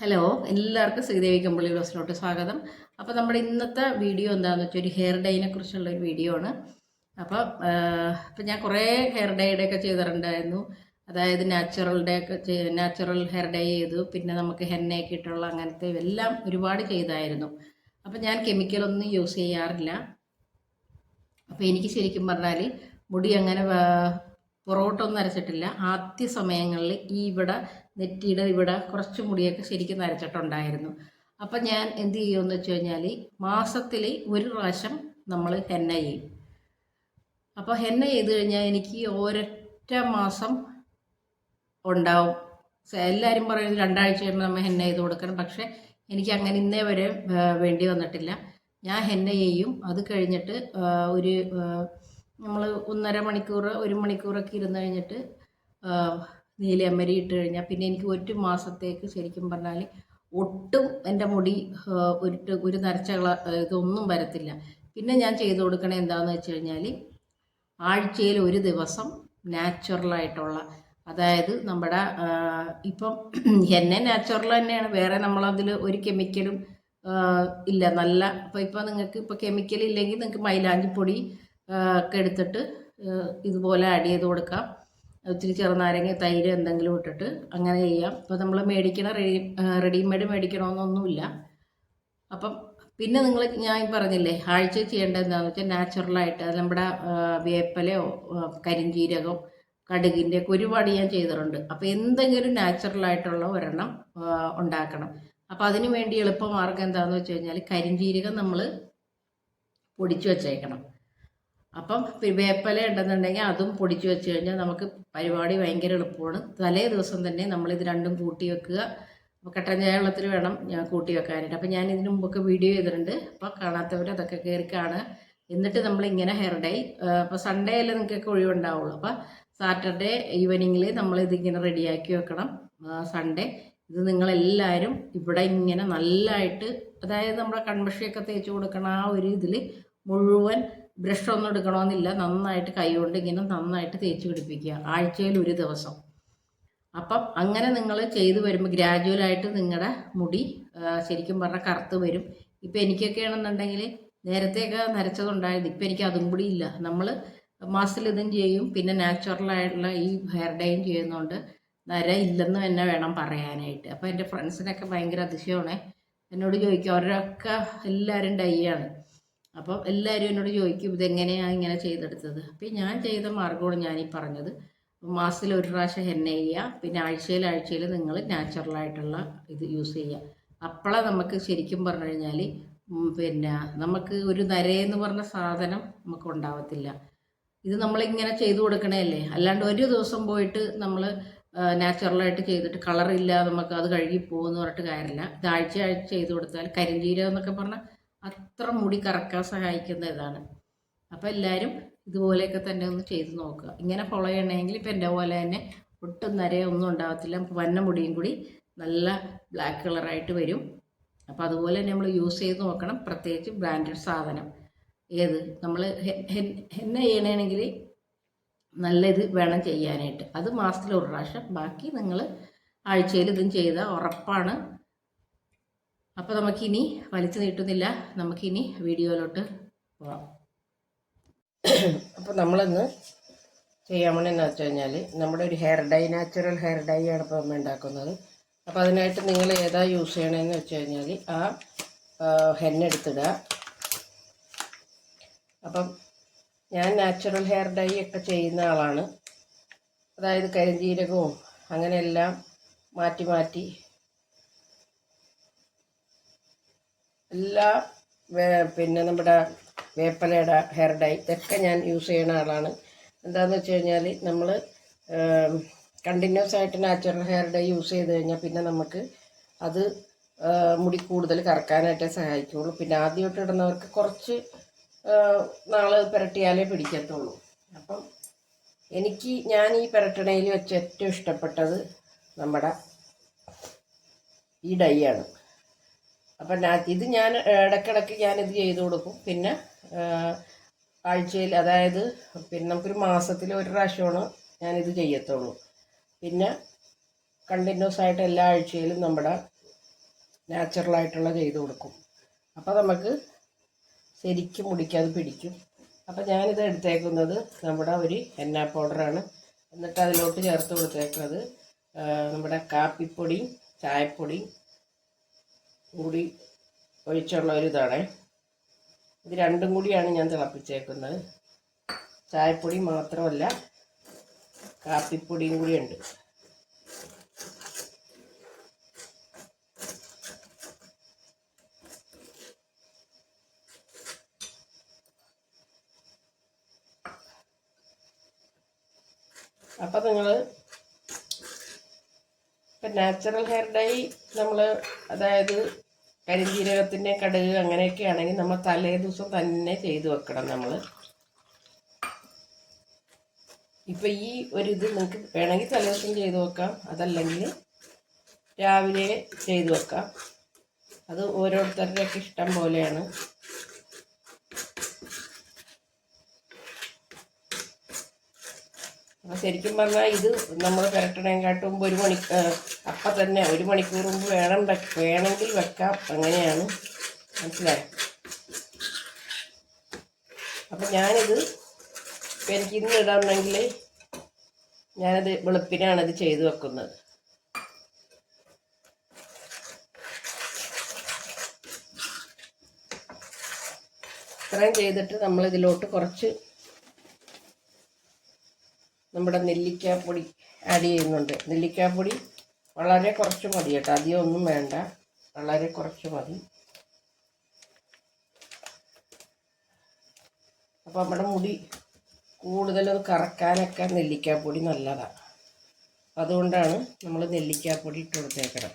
Hello എല്ലാവർക്കും ശ്രീദേവി കമ്പിളി ബ്ലോസിലോട്ട് സ്വാഗതം. അപ്പോൾ നമ്മുടെ ഇന്നത്തെ വീഡിയോ എന്താണെന്ന് വെച്ചാൽ ഒരു ഹെയർ ഡൈനെ കുറിച്ചുള്ള ഒരു വീഡിയോ ആണ്. അപ്പോൾ ഇപ്പം ഞാൻ കുറേ ഹെയർ ഡൈയുടെ ഒക്കെ ചെയ്തിട്ടുണ്ടായിരുന്നു. അതായത് നാച്ചുറൽ ഡേ ഒക്കെ നാച്ചുറൽ ഹെയർ ഡൈ ചെയ്തു. പിന്നെ നമുക്ക് ഹെന്നയൊക്കെ ഇട്ടുള്ള അങ്ങനത്തെ എല്ലാം ഒരുപാട് ചെയ്തായിരുന്നു. അപ്പം ഞാൻ കെമിക്കലൊന്നും യൂസ് ചെയ്യാറില്ല. അപ്പോൾ എനിക്ക് ശരിക്കും പറഞ്ഞാൽ മുടി അങ്ങനെ പൊറോട്ടൊന്നും അരച്ചിട്ടില്ല. ആദ്യ സമയങ്ങളിൽ ഈ ഇവിടെ നെറ്റിയുടെ ഇവിടെ കുറച്ച് മുടിയൊക്കെ ശരിക്കും നരച്ചിട്ടുണ്ടായിരുന്നു. അപ്പം ഞാൻ എന്ത് ചെയ്യുമെന്ന് വെച്ച് കഴിഞ്ഞാൽ മാസത്തിൽ ഒരു പ്രാവശ്യം നമ്മൾ ഹെന്ന ചെയ്യും. അപ്പോൾ ഹെന്ന ചെയ്ത് കഴിഞ്ഞാൽ എനിക്ക് ഒരൊറ്റ മാസം ഉണ്ടാവും. എല്ലാവരും പറയുന്നത് രണ്ടാഴ്ച കഴിയുമ്പോൾ നമ്മൾ ഹെന്ന ചെയ്ത് കൊടുക്കണം. പക്ഷേ എനിക്ക് അങ്ങനെ ഇന്നേ വരെ വേണ്ടി വന്നിട്ടില്ല. ഞാൻ ഹെന്ന ചെയ്യും. അത് കഴിഞ്ഞിട്ട് ഒരു നമ്മൾ ഒന്നര മണിക്കൂർ ഒരു മണിക്കൂറൊക്കെ ഇരുന്ന് കഴിഞ്ഞിട്ട് ആ, നീലയമ്മരി ഇട്ട് കഴിഞ്ഞാൽ പിന്നെ എനിക്ക് ഒരു മാസത്തേക്ക് ശരിക്കും പറഞ്ഞാൽ ഒട്ടും എന്റെ മുടി ഒരു ഒരു നരച്ച ഇതൊന്നും വരത്തില്ല. പിന്നെ ഞാൻ ചെയ്ത് കൊടുക്കണേ എന്താണെന്ന് വെച്ച് കഴിഞ്ഞാൽ ആഴ്ചയിൽ ഒരു ദിവസം നാച്ചുറലായിട്ടുള്ള അതായത് നമ്മുടെ ഇപ്പം എന്നെ നാച്ചുറൽ തന്നെയാണ്. വേറെ നമ്മളതിൽ ഒരു കെമിക്കലും ഇല്ല. നല്ല അപ്പോൾ ഇപ്പോൾ നിങ്ങൾക്ക് ഇപ്പോൾ കെമിക്കൽ ഇല്ലെങ്കിൽ നിങ്ങൾക്ക് മൈലാഞ്ചിപ്പൊടി ഒക്കെ എടുത്തിട്ട് ഇതുപോലെ ആഡ് ചെയ്ത് കൊടുക്കാം. ഇച്ചിരി ചെറുനാരങ്ങ തൈര് എന്തെങ്കിലും ഇട്ടിട്ട് അങ്ങനെ ചെയ്യാം. അപ്പോൾ നമ്മൾ മേടിക്കണ റെഡി റെഡിമെയ്ഡ് മേടിക്കണമെന്നൊന്നുമില്ല അപ്പം പിന്നെ നിങ്ങൾ ഞാൻ പറഞ്ഞില്ലേ ആഴ്ച ചെയ്യേണ്ടത് എന്താണെന്ന് വെച്ചാൽ നാച്ചുറലായിട്ട് അത് നമ്മുടെ വേപ്പലയോ കരിഞ്ജീരകം കടുകിന്റെ ഒക്കെ ഒരുപാട് ഞാൻ ചെയ്തിട്ടുണ്ട്. അപ്പോൾ എന്തെങ്കിലും നാച്ചുറലായിട്ടുള്ള ഒരെണ്ണം ഉണ്ടാക്കണം. അപ്പോൾ അതിന് വേണ്ടി എളുപ്പമാർഗം എന്താണെന്ന് വെച്ച് കഴിഞ്ഞാൽ കരിഞ്ജീരകം നമ്മൾ പൊടിച്ചു വച്ചേക്കണം. അപ്പം വേപ്പല ഉണ്ടെന്നുണ്ടെങ്കിൽ അതും പൊടിച്ച് വെച്ച് കഴിഞ്ഞാൽ നമുക്ക് പരിപാടി ഭയങ്കര എളുപ്പമാണ്. തലേ ദിവസം തന്നെ നമ്മൾ ഇത് രണ്ടും കൂട്ടി വെക്കുക. അപ്പോൾ കട്ടൻ ചായ വെള്ളത്തിൽ വേണം ഞാൻ കൂട്ടി വെക്കാനായിട്ട്. അപ്പോൾ ഞാൻ ഇതിന് മുമ്പൊക്കെ വീഡിയോ ചെയ്തിട്ടുണ്ട്. അപ്പോൾ കാണാത്തവർ അതൊക്കെ കയറി കാണുക. എന്നിട്ട് നമ്മളിങ്ങനെ ഹെയർ ഡൈ അപ്പോൾ സൺഡേ അല്ലേ നിങ്ങൾക്ക് ഒഴിവുണ്ടാവുള്ളൂ. അപ്പോൾ സാറ്റർഡേ ഈവനിങ്ങിൽ നമ്മളിതിങ്ങനെ റെഡിയാക്കി വെക്കണം. സൺഡേ ഇത് നിങ്ങളെല്ലാവരും ഇവിടെ ഇങ്ങനെ നല്ലതായിട്ട് അതായത് നമ്മുടെ കൺമഷിയൊക്കെ തേച്ച് കൊടുക്കണ ആ ഒരു ഇതിൽ മുഴുവൻ ബ്രഷ് ഒന്നും എടുക്കണമെന്നില്ല നന്നായിട്ട് കൈകൊണ്ട് ഇങ്ങനെ നന്നായിട്ട് തേച്ച് പിടിപ്പിക്കുക. ആഴ്ചയിൽ ഒരു ദിവസം. അപ്പം അങ്ങനെ നിങ്ങൾ ചെയ്തു വരുമ്പോൾ ഗ്രാജുവലായിട്ട് നിങ്ങളുടെ മുടി ശരിക്കും പറഞ്ഞാൽ കറുത്ത് വരും. ഇപ്പം എനിക്കൊക്കെ ആണെന്നുണ്ടെങ്കിൽ നേരത്തെയൊക്കെ നരച്ചതുണ്ടായിരുന്നു. ഇപ്പം എനിക്ക് അതും കൂടി ഇല്ല. നമ്മൾ മാസത്തിൽ ഇതും ചെയ്യും. പിന്നെ നാച്ചുറലായിട്ടുള്ള ഈ ഹെയർ ഡൈയും ചെയ്യുന്നതുകൊണ്ട് നര ഇല്ലെന്ന് തന്നെ വേണം പറയാനായിട്ട്. അപ്പോൾ എന്റെ ഫ്രണ്ട്സിനൊക്കെ ഭയങ്കര അതിശയമാണ്. എന്നോട് ചോദിക്കും. അവരൊക്കെ എല്ലാവരും ഡൈ ആണ് അപ്പം എല്ലാവരും എന്നോട് ചോദിക്കും ഇതെങ്ങനെയാണ് ഇങ്ങനെ ചെയ്തെടുത്തത്? അപ്പം ഞാൻ ചെയ്ത മാർഗമാണ് ഞാനീ പറഞ്ഞത്. മാസത്തിൽ ഒരു പ്രാവശ്യം ഹെന്ന ചെയ്യുക പിന്നെ ആഴ്ചയിൽ ആഴ്ചയിൽ നിങ്ങൾ നാച്ചുറലായിട്ടുള്ള ഇത് യൂസ് ചെയ്യുക. അപ്പോഴാണ് നമുക്ക് ശരിക്കും പറഞ്ഞു കഴിഞ്ഞാൽ പിന്നെ നമുക്ക് ഒരു നരയെന്ന് പറഞ്ഞ സാധനം നമുക്ക് ഉണ്ടാവത്തില്ല. ഇത് നമ്മളിങ്ങനെ ചെയ്തു കൊടുക്കണേല്ലേ അല്ലാണ്ട് ഒരു ദിവസം പോയിട്ട് നമ്മൾ നാച്ചുറലായിട്ട് ചെയ്തിട്ട് കളറില്ല നമുക്ക് അത് കഴുകി പോകുമെന്ന് പറഞ്ഞിട്ട് കാര്യമില്ല. ഇത് ആഴ്ച ആഴ്ച ചെയ്ത് കൊടുത്താൽ കരിഞ്ചീരകം എന്നൊക്കെ പറഞ്ഞാൽ അത്ര മുടി കറക്കാൻ സഹായിക്കുന്ന ഇതാണ്. അപ്പോൾ എല്ലാവരും ഇതുപോലെയൊക്കെ തന്നെ ഒന്ന് ചെയ്ത് നോക്കുക. ഇങ്ങനെ ഫോളോ ചെയ്യണമെങ്കിൽ ഇപ്പം എന്റെ പോലെ തന്നെ ഒട്ടും നരയൊന്നും ഉണ്ടാകത്തില്ല വന്ന മുടിയും കൂടി നല്ല ബ്ലാക്ക് കളറായിട്ട് വരും. അപ്പോൾ അതുപോലെ തന്നെ നമ്മൾ യൂസ് ചെയ്ത് നോക്കണം. പ്രത്യേകിച്ച് ബ്രാൻഡഡ് സാധനം. ഏത്? നമ്മൾ ഹെന്ന ചെയ്യണമെങ്കിൽ നല്ല ഇത് വേണം ചെയ്യാനായിട്ട്. അത് മാസത്തിൽ ഒരു പ്രാവശ്യം. ബാക്കി നിങ്ങൾ ആഴ്ചയിൽ ഇതും ചെയ്താൽ ഉറപ്പാണ്. അപ്പോൾ നമുക്കിനി വലിച്ചു നീട്ടുന്നില്ല. നമുക്കിനി വീഡിയോയിലോട്ട് പോവാം. അപ്പോൾ നമ്മളിന്ന് ചെയ്യാൻ വേണമെന്ന് വെച്ച് കഴിഞ്ഞാൽ നമ്മുടെ ഒരു hair dye natural hair dye ആണ് ഇപ്പോൾ നമ്മൾ ഉണ്ടാക്കുന്നത്. അപ്പോൾ അതിനായിട്ട് നിങ്ങൾ ഏതാ യൂസ് ചെയ്യണമെന്ന് വെച്ച് കഴിഞ്ഞാൽ ആ ഹെന്നെടുത്തിടുക അപ്പം ഞാൻ നാച്ചുറൽ ഹെയർ ഡൈ ഒക്കെ ചെയ്യുന്ന ആളാണ്. അതായത് കരിഞ്ജീരകവും അങ്ങനെയെല്ലാം മാറ്റി മാറ്റി എല്ലാ പിന്നെ നമ്മുടെ വേപ്പലയുടെ ഹെയർ ഡൈ ഇതൊക്കെ ഞാൻ യൂസ് ചെയ്യുന്ന ആളാണ്. എന്താണെന്ന് വെച്ച് കഴിഞ്ഞാൽ നമ്മൾ കണ്ടിന്യൂസ് ആയിട്ട് നാച്ചുറൽ ഹെയർ ഡൈ യൂസ് ചെയ്ത് കഴിഞ്ഞാൽ പിന്നെ നമുക്ക് അത് മുടി കൂടുതൽ കറക്കാനായിട്ടേ സഹായിക്കുള്ളൂ. പിന്നെ ആദ്യമായിട്ട് ഇടുന്നവർക്ക് കുറച്ച് നാൾ പുരട്ടിയാലേ പിടിക്കത്തുള്ളൂ. അപ്പം എനിക്ക് ഞാൻ ഈ പുരട്ടണയിൽ വെച്ച് ഏറ്റവും ഇഷ്ടപ്പെട്ടത് നമ്മുടെ ഈ ഡൈ ആണ്. അപ്പം ഞാൻ ഇത് ഞാൻ ഇടയ്ക്കിടയ്ക്ക് ഞാനിത് ചെയ്ത് കൊടുക്കും. പിന്നെ ആഴ്ചയിൽ അതായത് പിന്നെ നമുക്കൊരു മാസത്തിൽ ഒരു പ്രാവശ്യമാണ് ഞാനിത് ചെയ്യത്തുള്ളൂ. പിന്നെ കണ്ടിന്യൂസ് ആയിട്ട് എല്ലാ ആഴ്ചയിലും നമ്മുടെ നാച്ചുറലായിട്ടുള്ള ചെയ്ത് കൊടുക്കും. അപ്പോൾ നമുക്ക് ശരിക്കും മുടിക്കാതെ പിടിക്കും. അപ്പോൾ ഞാനിത് എടുത്തേക്കുന്നത് നമ്മുടെ ഒരു എന്ന പൗഡറാണ്. എന്നിട്ട് അതിലോട്ട് ചേർത്ത് കൊടുത്തേക്കുന്നത് നമ്മുടെ കാപ്പിപ്പൊടിയും ചായപ്പൊടിയും കൂടി ഒഴിച്ചുള്ള ഒരു ഇതാണ്. ഇത് രണ്ടും കൂടിയാണ് ഞാൻ തിളപ്പിച്ചേക്കുന്നത്. ചായപ്പൊടി മാത്രമല്ല കാപ്പിപ്പൊടിയും കൂടി ഉണ്ട്. അപ്പം നിങ്ങൾ ഇപ്പം നാച്ചുറൽ ഹെയർ ഡൈ നമ്മൾ അതായത് കരിഞ്ജീരകത്തിന്റെ കടുക് അങ്ങനെയൊക്കെ ആണെങ്കിൽ നമ്മൾ തലേ ദിവസം തന്നെ ചെയ്ത് വെക്കണം നമ്മൾ ഇപ്പം ഈ ഒരു ഇത് നിങ്ങൾക്ക് വേണമെങ്കിൽ തലേ ദിവസം ചെയ്ത് വെക്കാം. അതല്ലെങ്കിൽ രാവിലെ ചെയ്ത് വെക്കാം. അത് ഓരോരുത്തരുടെയൊക്കെ ഇഷ്ടം പോലെയാണ്. ശരിക്കും പറഞ്ഞാൽ ഇത് നമ്മൾ പുരട്ടണേക്കാട്ടും ഒരു മണി അപ്പം തന്നെ ഒരു മണിക്കൂർ മുമ്പ് വേണം വേണമെങ്കിൽ വെക്കാം. അങ്ങനെയാണ് മനസ്സിലായി? അപ്പം ഞാനിത് എനിക്ക് ഇന്ന് ഇടണമെങ്കിൽ ഞാനത് വെളുപ്പിനാണ് ഇത് ചെയ്തു വെക്കുന്നത്. ഇത്രയും ചെയ്തിട്ട് നമ്മളിതിലോട്ട് കുറച്ച് നമ്മുടെ നെല്ലിക്കാപ്പൊടി ആഡ് ചെയ്യുന്നുണ്ട്. നെല്ലിക്കാപ്പൊടി വളരെ കുറച്ച് മതി കേട്ടോ. അധികം ഒന്നും വേണ്ട. വളരെ കുറച്ച് മതി. അപ്പോൾ നമ്മുടെ മുടി കൂടുതലും കറക്കാനൊക്കെ നെല്ലിക്കാപ്പൊടി നല്ലതാണ് അതുകൊണ്ടാണ് നമ്മൾ നെല്ലിക്കാപ്പൊടി ഇട്ട് കൊടുത്തേക്കണം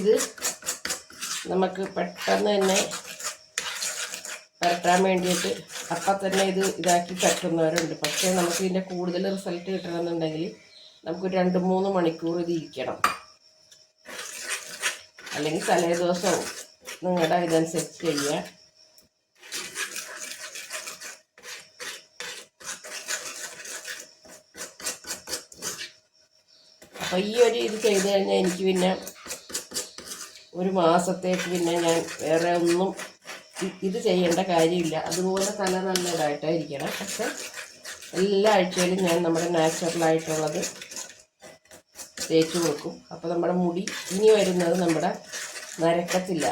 ഇത് നമുക്ക് പെട്ടെന്ന് തന്നെ പരട്ടാൻ വേണ്ടിയിട്ട് അപ്പം തന്നെ ഇത് ഇതാക്കി പറ്റുന്നവരുണ്ട്. പക്ഷേ നമുക്ക് ഇതിന്റെ കൂടുതൽ റിസൾട്ട് കിട്ടണമെന്നുണ്ടെങ്കിൽ നമുക്ക് രണ്ട് മൂന്ന് മണിക്കൂർ ഇത് ഇരിക്കണം. അല്ലെങ്കിൽ തലേ ദിവസവും നിങ്ങളുടെ ഇതനുസരിച്ച് ചെയ്യുക. അപ്പോൾ ഈ ഒരു ഇത് ചെയ്ത് കഴിഞ്ഞാൽ എനിക്ക് പിന്നെ ഒരു മാസത്തേക്ക് പിന്നെ ഞാൻ വേറെ ഒന്നും ഇത് ചെയ്യേണ്ട കാര്യമില്ല. അതുപോലെ തല നല്ലതായിട്ടായിരിക്കണം. പക്ഷെ എല്ലാ ആഴ്ചയിലും ഞാൻ നമ്മുടെ നാച്ചുറലായിട്ടുള്ളത് തേച്ചു കൊടുക്കും. അപ്പോൾ നമ്മുടെ മുടി ഇനി വരുന്നത് നമ്മുടെ നരക്കത്തില്ല.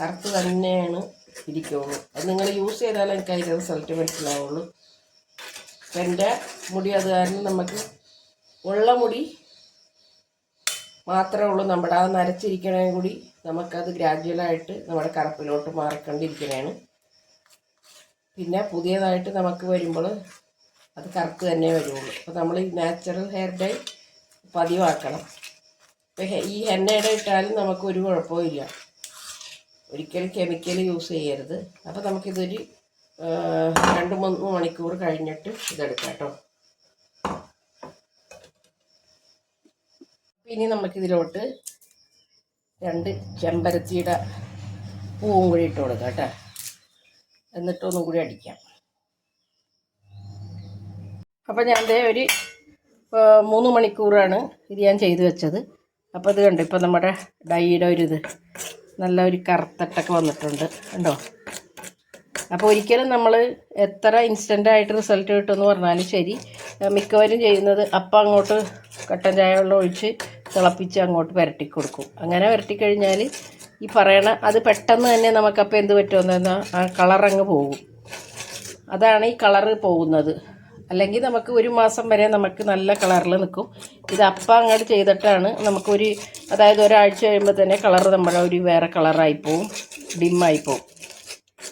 കറുത്ത് തന്നെയാണ് ഇരിക്കുള്ളൂ. അത് നിങ്ങൾ യൂസ് ചെയ്താലേ എനിക്ക് അതിന്റെ റിസൾട്ട് മനസ്സിലാവുള്ളൂ. എന്റെ മുടി അത് കാരണം നമുക്ക് ഉള്ള മുടി മാത്രമേ ഉള്ളൂ. നമ്മുടെ ആ നരച്ചിരിക്കണേ കൂടി നമുക്കത് ഗ്രാജുവലായിട്ട് നമ്മുടെ കറുപ്പിലോട്ട് മാറിക്കൊണ്ടിരിക്കണേണ്. പിന്നെ പുതിയതായിട്ട് നമുക്ക് വരുമ്പോൾ അത് കറുപ്പ് തന്നെ വരുള്ളൂ. അപ്പോൾ നമ്മൾ ഈ നാച്ചുറൽ ഹെയർ ഡൈ പതിവാക്കണം. ഇപ്പം ഈ ഹെന്നയുടെ ഇട്ടാലും നമുക്ക് ഒരു കുഴപ്പമില്ല ഒരിക്കലും കെമിക്കൽ യൂസ് ചെയ്യരുത്. അപ്പോൾ നമുക്കിതൊരു രണ്ട് മൂന്ന് മണിക്കൂർ കഴിഞ്ഞിട്ട് ഇതെടുക്കാം കേട്ടോ. ഇനി നമുക്കിതിലോട്ട് രണ്ട് ചെമ്പരത്തിയുടെ പൂവും കൂടി ഇട്ട് കൊടുക്കാം കേട്ടോ. എന്നിട്ടൊന്നും കൂടി അടിക്കാം. അപ്പം ഞാൻ ദേ ഒരു മൂന്ന് മണിക്കൂറാണ് ഇത് ഞാൻ ചെയ്തു വെച്ചത്. അപ്പോൾ ഇത് കണ്ടു ഇപ്പോൾ നമ്മുടെ ഡൈയുടെ ഒരു ഇത് നല്ല ഒരു കറുത്തട്ടൊക്കെ വന്നിട്ടുണ്ട് കണ്ടോ? അപ്പോൾ ഒരിക്കലും നമ്മൾ എത്ര ഇൻസ്റ്റന്റ് ആയിട്ട് റിസൾട്ട് കിട്ടുമെന്ന് പറഞ്ഞാലും ശരി മിക്കവരും ചെയ്യുന്നത് അപ്പം അങ്ങോട്ട് കട്ടൻ ചായ വെള്ളം ഒഴിച്ച് തിളപ്പിച്ച് അങ്ങോട്ട് പുരട്ടി കൊടുക്കും. അങ്ങനെ പുരട്ടി കഴിഞ്ഞാൽ ഈ പറയണ അത് പെട്ടെന്ന് തന്നെ നമുക്കപ്പോൾ എന്ത് പറ്റുമെന്ന് ആ കളർ അങ്ങ് പോകും. അതാണ് ഈ കളറ് പോകുന്നത്. അല്ലെങ്കിൽ നമുക്ക് ഒരു മാസം വരെ നമുക്ക് നല്ല കളറിൽ നിൽക്കും. ഇത് അപ്പം അങ്ങോട്ട് ചെയ്തിട്ടാണ് നമുക്കൊരു അതായത് ഒരാഴ്ച കഴിയുമ്പോൾ തന്നെ കളർ നമ്മുടെ ഒരു വേറെ കളറായി പോവും ഡിമ്മായി പോവും.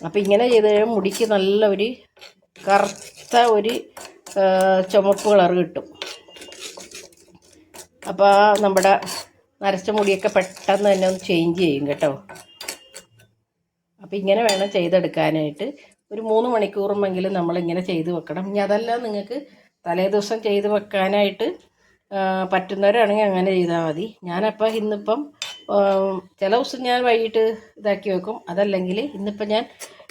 അപ്പം ഇങ്ങനെ ചെയ്ത് കഴിയുമ്പോൾ മുടിക്ക് നല്ല ഒരു കറുത്ത ഒരു ചുമപ്പ് കളർ കിട്ടും. അപ്പോൾ നമ്മുടെ നരച്ച മുടിയൊക്കെ പെട്ടെന്ന് തന്നെ ഒന്ന് ചേഞ്ച് ചെയ്യും കേട്ടോ. അപ്പോൾ ഇങ്ങനെ വേണം ചെയ്തെടുക്കാനായിട്ട്. ഒരു മൂന്ന് മണിക്കൂറുമെങ്കിലും നമ്മളിങ്ങനെ ചെയ്ത് വെക്കണം. ഇനി അതല്ല നിങ്ങൾക്ക് തലേ ദിവസം ചെയ്ത് വെക്കാനായിട്ട് പറ്റുന്നവരാണെങ്കിൽ അങ്ങനെ ചെയ്താൽ മതി. ഞാനപ്പോൾ ഇന്നിപ്പം ചില ദിവസം ഞാൻ വൈകിട്ട് ഇതാക്കി വെക്കും. അതല്ലെങ്കിൽ ഇന്നിപ്പം ഞാൻ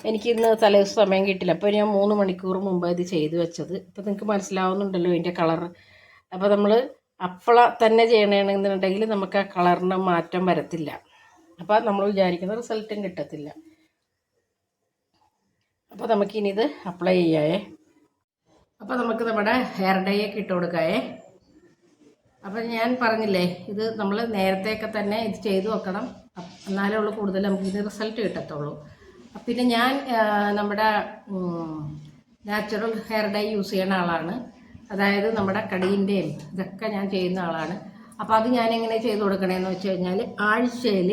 എനിക്ക് ഇന്ന് തലേദിവസം സമയം കിട്ടില്ല. അപ്പോൾ ഞാൻ മൂന്ന് മണിക്കൂർ മുമ്പ് ഇത് ചെയ്ത് വെച്ചത്. ഇപ്പോൾ നിങ്ങൾക്ക് മനസ്സിലാവുന്നുണ്ടല്ലോ ഇതിന്റെ കളർ അപ്പോൾ നമ്മൾ അപ്പള തന്നെ ചെയ്യണമെന്നുണ്ടെങ്കിൽ നമുക്ക് ആ കളറിന് മാറ്റം വരത്തില്ല. അപ്പോൾ നമ്മൾ വിചാരിക്കുന്ന റിസൾട്ടും കിട്ടത്തില്ല. അപ്പോൾ നമുക്കിനി ഇത് അപ്ലൈ ചെയ്യായേ അപ്പോൾ നമുക്ക് നമ്മുടെ ഹെയർ ഡൈ ഒക്കെ ഇട്ട് കൊടുക്കായേ അപ്പം ഞാൻ പറഞ്ഞില്ലേ ഇത് നമ്മൾ നേരത്തെയൊക്കെ തന്നെ ഇത് ചെയ്തു വെക്കണം. എന്നാലേ ഉള്ളൂ കൂടുതൽ നമുക്ക് ഇത് റിസൾട്ട് കിട്ടത്തുള്ളൂ. പിന്നെ ഞാൻ നമ്മുടെ നാച്ചുറൽ ഹെയർ ഡൈ യൂസ് ചെയ്യുന്ന ആളാണ്. അതായത് നമ്മുടെ കടീന്റെയും ഇതൊക്കെ ഞാൻ ചെയ്യുന്ന ആളാണ്. അപ്പോൾ അത് ഞാൻ എങ്ങനെ ചെയ്ത് കൊടുക്കണേന്ന് വെച്ച് കഴിഞ്ഞാൽ ആഴ്ചയിൽ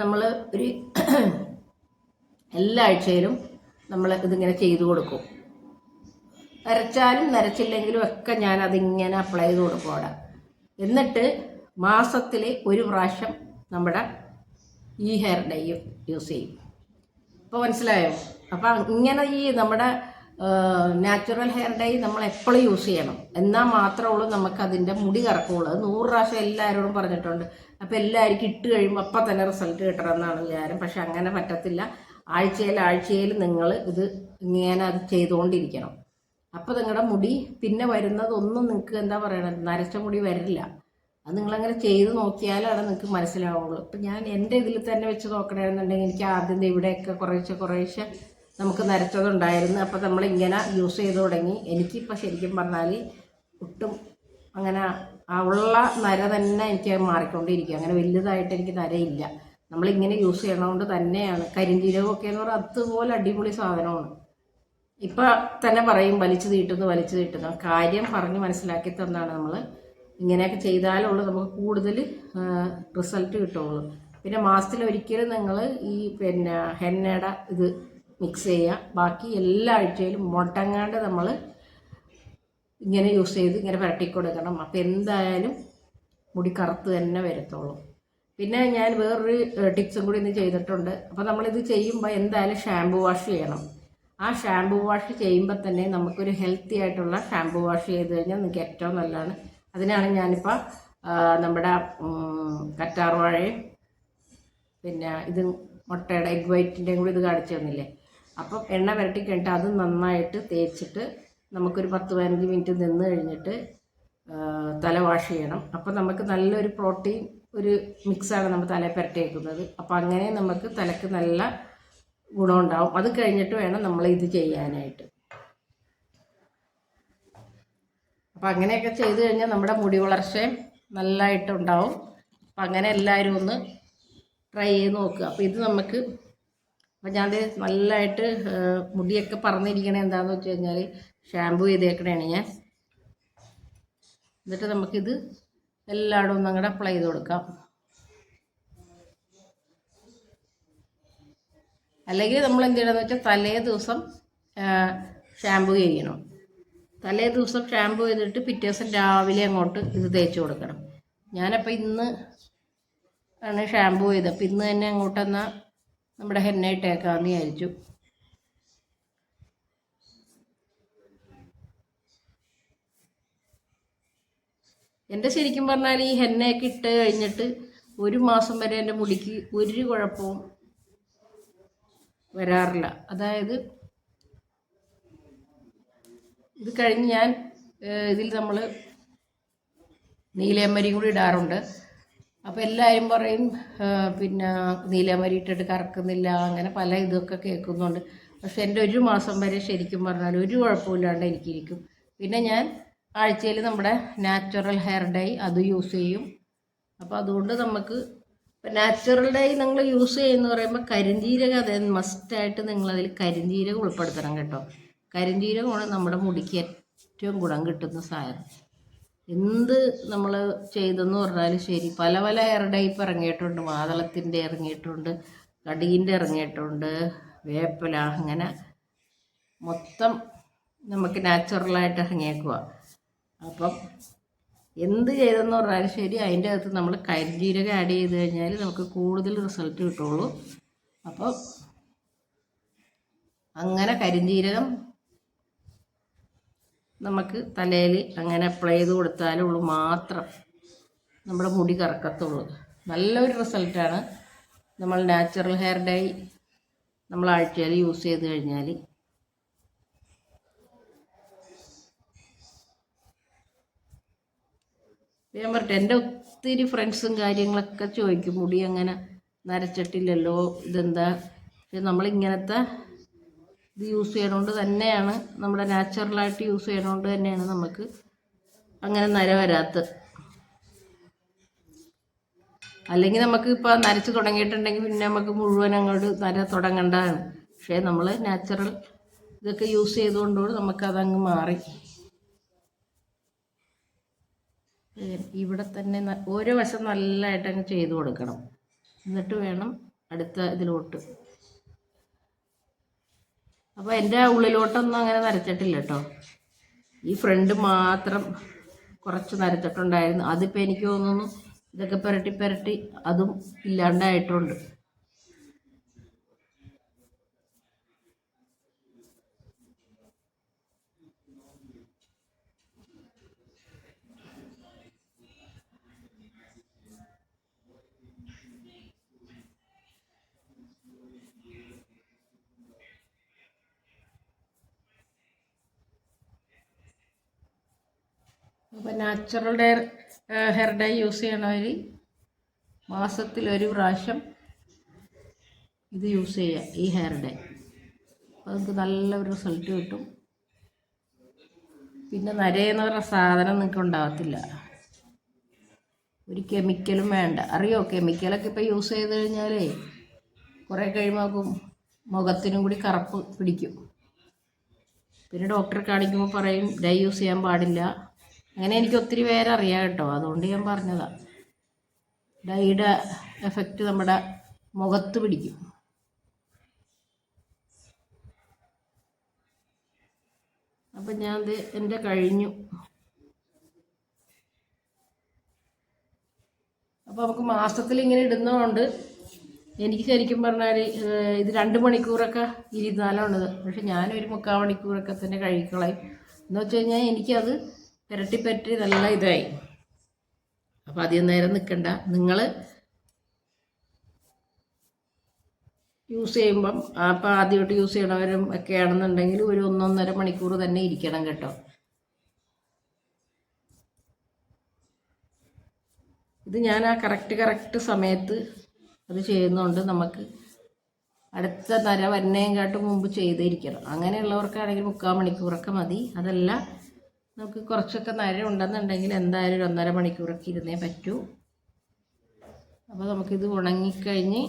നമ്മൾ ഒരു എല്ലാ ആഴ്ചയിലും നമ്മൾ ഇതിങ്ങനെ ചെയ്തു കൊടുക്കും. നരച്ചാലും നരച്ചില്ലെങ്കിലും ഒക്കെ ഞാൻ അതിങ്ങനെ അപ്ലൈ ചെയ്ത് കൊടുക്കും അവിടെ. എന്നിട്ട് മാസത്തിൽ ഒരു പ്രാവശ്യം നമ്മുടെ ഈ ഹെയർ ഡൈ യൂസ് ചെയ്യും. അപ്പോൾ മനസ്സിലായോ? അപ്പം ഇങ്ങനെ ഈ നമ്മുടെ നാച്ചുറൽ ഹെയർ ഡൈ നമ്മൾ എപ്പോഴും യൂസ് ചെയ്യണം. എന്നാൽ മാത്രമേ ഉള്ളൂ നമുക്ക് അതിന്റെ മുടി കറക്കുള്ളൂ. അത് നൂറ് പ്രാവശ്യം എല്ലാവരോടും പറഞ്ഞിട്ടുണ്ട്. അപ്പോൾ എല്ലാവർക്കും ഇട്ട് കഴിയുമ്പോൾ അപ്പം തന്നെ റിസൾട്ട് കിട്ടണം എന്നാണ് വിചാരം. പക്ഷെ അങ്ങനെ പറ്റത്തില്ല. ആഴ്ചയിൽ ആഴ്ചയിൽ നിങ്ങൾ ഇത് ഇങ്ങനെ അത് ചെയ്തുകൊണ്ടിരിക്കണം. അപ്പോൾ നിങ്ങളുടെ മുടി പിന്നെ വരുന്നതൊന്നും നിങ്ങൾക്ക് എന്താ പറയണത്? നരച്ച മുടി വരില്ല. അത് നിങ്ങളങ്ങനെ ചെയ്ത് നോക്കിയാലാണ് നിങ്ങൾക്ക് മനസ്സിലാവുള്ളൂ. ഇപ്പം ഞാൻ എന്റെ ഇതിൽ തന്നെ വെച്ച് നോക്കണമെന്നുണ്ടെങ്കിൽ എനിക്ക് ആദ്യം ഇവിടെയൊക്കെ കുറേശ്ശെ കുറേശ്ശെ നമുക്ക് നരച്ചതുണ്ടായിരുന്നു. അപ്പോൾ നമ്മളിങ്ങനെ യൂസ് ചെയ്ത് തുടങ്ങി. എനിക്കിപ്പോൾ ശരിക്കും പറഞ്ഞാൽ ഒട്ടും അങ്ങനെ ആ ഉള്ള നര തന്നെ എനിക്ക് മാറിക്കൊണ്ടിരിക്കുക അങ്ങനെ വലുതായിട്ട് എനിക്ക് നരയില്ല. നമ്മളിങ്ങനെ യൂസ് ചെയ്യണതുകൊണ്ട് തന്നെയാണ്. കരിഞ്ചീരകമൊക്കെ എന്ന് പറഞ്ഞാൽ അതുപോലെ അടിപൊളി സാധനമാണ്. ഇപ്പം തന്നെ പറയും വലിച്ചു തീട്ടുന്നു വലിച്ചു തീട്ടുന്നു കാര്യം പറഞ്ഞ് മനസ്സിലാക്കി തന്നാണ് നമ്മൾ ഇങ്ങനെയൊക്കെ ചെയ്താലുള്ളൂ നമുക്ക് കൂടുതൽ റിസൾട്ട് കിട്ടുള്ളൂ. പിന്നെ മാസത്തിൽ ഒരിക്കലും നിങ്ങൾ ഈ പിന്നെ ഹെന്നയുടെ ഇത് മിക്സ് ചെയ്യുക ബാക്കി എല്ലാ ആഴ്ചയിലും മുടങ്ങാണ്ട് നമ്മൾ ഇങ്ങനെ യൂസ് ചെയ്ത് ഇങ്ങനെ പുരട്ടി കൊടുക്കണം. അപ്പോൾ എന്തായാലും മുടി കറുത്ത് തന്നെ വരത്തുള്ളൂ. പിന്നെ ഞാൻ വേറൊരു ടിപ്സും കൂടി ഇന്ന് ചെയ്തിട്ടുണ്ട്. അപ്പോൾ നമ്മളിത് ചെയ്യുമ്പോൾ എന്തായാലും ഷാമ്പു വാഷ് ചെയ്യണം. ആ ഷാമ്പു വാഷ് ചെയ്യുമ്പോൾ തന്നെ നമുക്കൊരു ഹെൽത്തി ആയിട്ടുള്ള ഷാമ്പു വാഷ് ചെയ്ത് കഴിഞ്ഞാൽ നിങ്ങൾക്ക് ഏറ്റവും നല്ലതാണ്. അതിനാണ് ഞാനിപ്പോൾ നമ്മുടെ കറ്റാർവാഴയും പിന്നെ ഇത് മുട്ടയുടെ എഗ് വൈറ്റിന്റെയും കൂടി ഇത് കാണിച്ചു തന്നില്ലേ? അപ്പം എണ്ണ പുരട്ടി കഴിഞ്ഞിട്ട് അത് നന്നായിട്ട് തേച്ചിട്ട് നമുക്കൊരു പത്ത് പതിനഞ്ച് മിനിറ്റ് നിന്ന് കഴിഞ്ഞിട്ട് തല വാഷ് ചെയ്യണം. അപ്പം നമുക്ക് നല്ലൊരു പ്രോട്ടീൻ ഒരു മിക്സാണ് നമ്മൾ തല പുരട്ടിയേക്കുന്നത്. അപ്പം അങ്ങനെ നമുക്ക് തലക്ക് നല്ല ഗുണമുണ്ടാവും. അത് കഴിഞ്ഞിട്ട് വേണം നമ്മൾ ഇത് ചെയ്യാനായിട്ട്. അപ്പം അങ്ങനെയൊക്കെ ചെയ്ത് കഴിഞ്ഞാൽ നമ്മുടെ മുടി വളർച്ചയും നല്ലതായിട്ടുണ്ടാവും അപ്പം അങ്ങനെ എല്ലാവരും ഒന്ന് ട്രൈ ചെയ്ത് നോക്കുക. അപ്പോൾ ഇത് നമുക്ക് അപ്പം ഞാൻ നല്ലതായിട്ട് മുടിയൊക്കെ പറന്നിരിക്കണേ എന്താണെന്ന് വെച്ച് കഴിഞ്ഞാൽ ഷാമ്പു ചെയ്തേക്കണേണ് ഞാൻ. എന്നിട്ട് നമുക്കിത് എല്ലായിടും ഒന്നും അങ്ങോട്ട് അപ്ലൈ ചെയ്ത് കൊടുക്കാം. അല്ലെങ്കിൽ നമ്മൾ എന്ത് ചെയ്യണമെന്ന് വെച്ചാൽ തലേ ദിവസം ഷാമ്പു ചെയ്യണം. തലേ ദിവസം ഷാമ്പു ചെയ്തിട്ട് പിറ്റേ ദിവസം രാവിലെ അങ്ങോട്ട് ഇത് തേച്ച് കൊടുക്കണം. ഞാനപ്പോൾ ഇന്ന് ആണ് ഷാമ്പു ചെയ്തത്. അപ്പം ഇന്ന് തന്നെ അങ്ങോട്ടെന്നാൽ നമ്മുടെ ഹെന്ന ഇട്ടേക്കാമെന്ന് വിചാരിച്ചു എന്റെ ശരിക്കും പറഞ്ഞാൽ ഈ ഹെന്നയൊക്കെ ഇട്ട് കഴിഞ്ഞിട്ട് ഒരു മാസം വരെ എന്റെ മുടിക്ക് ഒരു കുഴപ്പവും വരാറില്ല. അതായത് ഇത് കഴിഞ്ഞ് ഞാൻ ഇതിൽ നമ്മൾ നീലയമ്മരിയും കൂടി ഇടാറുണ്ട്. അപ്പോൾ എല്ലാവരും പറയും പിന്നെ നീലയമരി ഇട്ടിട്ട് കറക്കുന്നില്ല അങ്ങനെ പല ഇതൊക്കെ കേൾക്കുന്നുണ്ട്. പക്ഷെ എന്റെ ഒരു മാസം വരെ ശരിക്കും പറഞ്ഞാൽ ഒരു കുഴപ്പമില്ലാണ്ട് എനിക്കിരിക്കും. പിന്നെ ഞാൻ ആഴ്ചയിൽ നമ്മുടെ നാച്ചുറൽ ഹെയർ ഡൈ അത് യൂസ് ചെയ്യും. അപ്പോൾ അതുകൊണ്ട് നമുക്ക് ഇപ്പം നാച്ചുറൽ ഡൈ നിങ്ങൾ യൂസ് ചെയ്യുന്ന പറയുമ്പോൾ കരിഞ്ജീരകം അതായത് മസ്റ്റായിട്ട് നിങ്ങളതിൽ കരിഞ്ജീരകം ഉൾപ്പെടുത്തണം കേട്ടോ. കരിഞ്ജീരകമാണ് നമ്മുടെ മുടിക്ക് ഏറ്റവും ഗുണം കിട്ടുന്ന സാധനം. എന്ത് നമ്മൾ ചെയ്തെന്ന് പറഞ്ഞാലും ശരി. പല പല ഹെയർ ടൈപ്പ് ഇറങ്ങിയിട്ടുണ്ട്. മാതളത്തിന്റെ ഇറങ്ങിയിട്ടുണ്ട് കടീന്റെ ഇറങ്ങിയിട്ടുണ്ട് വേപ്പില അങ്ങനെ മൊത്തം നമുക്ക് നാച്ചുറലായിട്ട് ഇറങ്ങിയേക്കുക അപ്പം എന്ത് ചെയ്തെന്ന് പറഞ്ഞാലും ശരി അതിന്റെ അകത്ത് നമ്മൾ കരിജീരകം ആഡ് ചെയ്ത് കഴിഞ്ഞാൽ നമുക്ക് കൂടുതൽ റിസൾട്ട് കിട്ടുള്ളൂ. അപ്പം അങ്ങനെ കരിഞ്ജീരകം നമുക്ക് തലയിൽ അങ്ങനെ അപ്ലൈ ചെയ്ത് കൊടുത്താലേ ഉള്ളൂ മാത്രം. നമ്മുടെ മുടി കറക്കത്തുള്ളൂ. നല്ലൊരു റിസൾട്ടാണ് നമ്മൾ നാച്ചുറൽ ഹെയർ ഡൈ നമ്മൾ ആഴ്ചയിൽ യൂസ് ചെയ്ത് കഴിഞ്ഞാൽ ഞാൻ പറട്ടെ എന്റെ ഒത്തിരി ഫ്രണ്ട്സും കാര്യങ്ങളൊക്കെ ചോദിക്കും. മുടി അങ്ങനെ നരച്ചിട്ടില്ലല്ലോ ഇതെന്താ? പക്ഷെ നമ്മളിങ്ങനത്തെ ഇത് യൂസ് ചെയ്യണോണ്ട് തന്നെയാണ്. നമ്മുടെ നാച്ചുറലായിട്ട് യൂസ് ചെയ്യണോണ്ട് തന്നെയാണ് നമുക്ക് അങ്ങനെ നര വരാത്തത്. അല്ലെങ്കിൽ നമുക്ക് ഇപ്പോൾ നരച്ച് തുടങ്ങിയിട്ടുണ്ടെങ്കിൽ പിന്നെ നമുക്ക് മുഴുവൻ അങ്ങോട്ട് നര തുടങ്ങേണ്ടതാണ് പക്ഷേ നമ്മൾ നാച്ചുറൽ ഇതൊക്കെ യൂസ് ചെയ്തുകൊണ്ട് നമുക്കതങ്ങ് മാറി. ഇവിടെ തന്നെ ഓരോ വശം നല്ലതായിട്ട് അങ്ങ് ചെയ്ത് കൊടുക്കണം. എന്നിട്ട് വേണം അടുത്ത ഇതിലോട്ട്. അപ്പോൾ എന്റെ ഉള്ളിലോട്ടൊന്നും അങ്ങനെ നരച്ചിട്ടില്ല കേട്ടോ. ഈ ഫ്രണ്ട് മാത്രം കുറച്ച് നരച്ചിട്ടുണ്ടായിരുന്നു. അതിപ്പോൾ എനിക്ക് തോന്നുന്നു ഇതൊക്കെ പുരട്ടി പുരട്ടി അതും ഇല്ലാണ്ടായിട്ടുണ്ട്. അപ്പോൾ natural dye hair dye use ചെയ്യണവർ മാസത്തിൽ ഒരു പ്രാവശ്യം ഇത് യൂസ് ചെയ്യുക ഈ ഹെയർ ഡൈ അപ്പോൾ നല്ല നല്ലൊരു റിസൾട്ട് കിട്ടും. പിന്നെ നരയെന്ന് പറഞ്ഞ സാധനം നിങ്ങൾക്ക് ഉണ്ടാകത്തില്ല ഒരു കെമിക്കലും വേണ്ട. അറിയോ? കെമിക്കലൊക്കെ ഇപ്പോൾ യൂസ് ചെയ്ത് കഴിഞ്ഞാലേ കുറേ കഴിയുമ്പോൾ മുഖത്തിനും കൂടി കറുപ്പ് പിടിക്കും. പിന്നെ ഡോക്ടറെ കാണിക്കുമ്പോൾ പറയും ഡൈ യൂസ് ചെയ്യാൻ പാടില്ല. അങ്ങനെ എനിക്ക് ഒത്തിരി പേരറിയാം കേട്ടോ. അതുകൊണ്ട് ഞാൻ പറഞ്ഞതാ. ഡൈയുടെ എഫക്റ്റ് നമ്മുടെ മുഖത്ത് പിടിക്കും. അപ്പം ഞാൻ ഇത് എന്റെ കഴിഞ്ഞു. അപ്പോൾ നമുക്ക് മാസത്തിൽ ഇങ്ങനെ ഇടുന്നതുകൊണ്ട് എനിക്ക് ശരിക്കും പറഞ്ഞാൽ ഇത് രണ്ട് മണിക്കൂറൊക്കെ ഉള്ളത്. പക്ഷെ ഞാനൊരു മുക്കാൽ മണിക്കൂറൊക്കെ തന്നെ കഴിക്കളയും എന്ന് വെച്ച് കഴിഞ്ഞാൽ എനിക്കത് പുരട്ടി പുരട്ടി നല്ല ഇതായി. അപ്പോൾ അധികം നേരം നിൽക്കണ്ട നിങ്ങൾ യൂസ് ചെയ്യുമ്പം അപ്പോൾ ആദ്യമായിട്ട് യൂസ് ചെയ്യണവരും ഒക്കെ ആണെന്നുണ്ടെങ്കിൽ ഒരു ഒന്നൊന്നര മണിക്കൂർ തന്നെ ഇരിക്കണം കേട്ടോ. ഇത് ഞാൻ ആ കറക്റ്റ് കറക്റ്റ് സമയത്ത് അത് ചെയ്യുന്നതുകൊണ്ട് നമുക്ക്. അടുത്ത നര വരുന്നതിനെക്കാട്ടും മുമ്പ് ചെയ്തിരിക്കണം. അങ്ങനെയുള്ളവർക്കാണെങ്കിൽ മുക്കാൽ മണിക്കൂറൊക്കെ മതി. അതല്ല നമുക്ക് കുറച്ചൊക്കെ നര ഉണ്ടെന്നുണ്ടെങ്കിൽ എന്തായാലും ഒരു ഒന്നര മണിക്കൂറൊക്കെ ഇരുന്നേ പറ്റൂ. അപ്പോൾ നമുക്കിത് ഉണങ്ങിക്കഴിഞ്ഞ്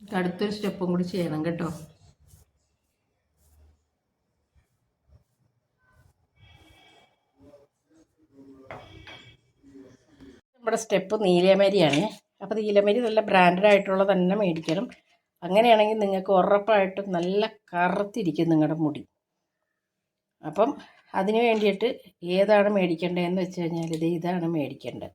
അടുത്തൊരു സ്റ്റെപ്പും കൂടി ചെയ്യണം കേട്ടോ. നമ്മുടെ സ്റ്റെപ്പ് നീലമരിയാണ് അപ്പോൾ നീലമരി നല്ല ബ്രാൻഡഡ് ആയിട്ടുള്ള തന്നെ മേടിക്കണം. അങ്ങനെയാണെങ്കിൽ നിങ്ങൾക്ക് ഉറപ്പായിട്ടും നല്ല കറുത്തിരിക്കും നിങ്ങളുടെ മുടി. അപ്പം അതിന് വേണ്ടിയിട്ട് ഏതാണ് മേടിക്കേണ്ടതെന്ന് വെച്ച് കഴിഞ്ഞാൽ ഇത് ഇതാണ് മേടിക്കേണ്ടത്.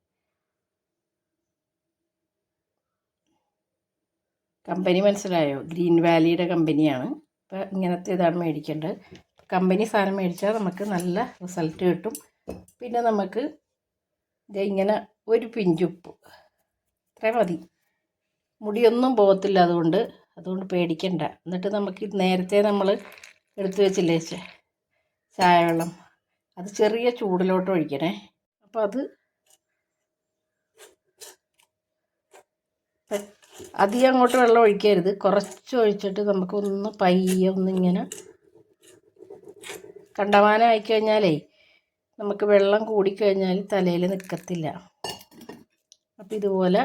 കമ്പനി മനസ്സിലായോ? ഗ്രീൻ വാലിയുടെ കമ്പനിയാണ്. അപ്പോൾ ഇങ്ങനത്തെ ഇതാണ് മേടിക്കേണ്ടത്. കമ്പനി സാധനം മേടിച്ചാൽ നമുക്ക് നല്ല റിസൾട്ട് കിട്ടും. പിന്നെ നമുക്ക് ഇങ്ങനെ ഒരു പിഞ്ചുപ്പ് ഇത്ര മതി. മുടിയൊന്നും പോകത്തില്ല അതുകൊണ്ട്. അതുകൊണ്ട് പേടിക്കണ്ട. എന്നിട്ട് നമുക്ക് നേരത്തെ നമ്മൾ എടുത്തു വെച്ചില്ലേ ചെ- ചായവെള്ളം. അത് ചെറിയ ചൂടിലോട്ട് ഒഴിക്കണേ. അപ്പോൾ അത് അധികം അങ്ങോട്ട് വെള്ളം ഒഴിക്കരുത്. കുറച്ച് ഒഴിച്ചിട്ട് നമുക്കൊന്ന് പയ്യെ ഒന്നിങ്ങനെ കണ്ടമാനം ആയിക്കഴിഞ്ഞാലേ നമുക്ക് വെള്ളം കൂടിക്കഴിഞ്ഞാൽ തലയിൽ നിൽക്കത്തില്ല അപ്പം ഇതുപോലെ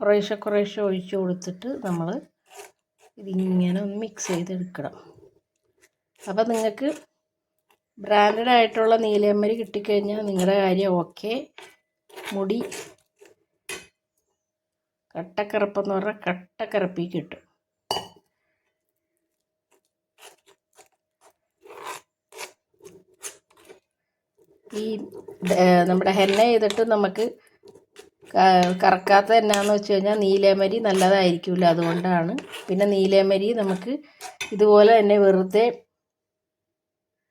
കുറേശ്ശെ കുറേശ്ശെ ഒഴിച്ചു കൊടുത്തിട്ട് നമ്മൾ ഇതിങ്ങനെ ഒന്ന് മിക്സ് ചെയ്തെടുക്കണം. അപ്പം നിങ്ങൾക്ക് ബ്രാൻഡഡ് ആയിട്ടുള്ള നീലയമ്മരി കിട്ടിക്കഴിഞ്ഞാൽ നിങ്ങളുടെ കാര്യം ഓക്കെ മുടി കട്ടക്കറുപ്പെന്ന് പറഞ്ഞാൽ കട്ടക്കറുപ്പി കിട്ടും. ഈ നമ്മുടെ ഹെന്ന ചെയ്തിട്ട് നമുക്ക് കറക്കാത്ത എന്നാന്ന് വെച്ച് കഴിഞ്ഞാൽ നീലേമരി നല്ലതായിരിക്കില്ല അതുകൊണ്ടാണ്. പിന്നെ നീലേമരി നമുക്ക് ഇതുപോലെ തന്നെ വെറുതെ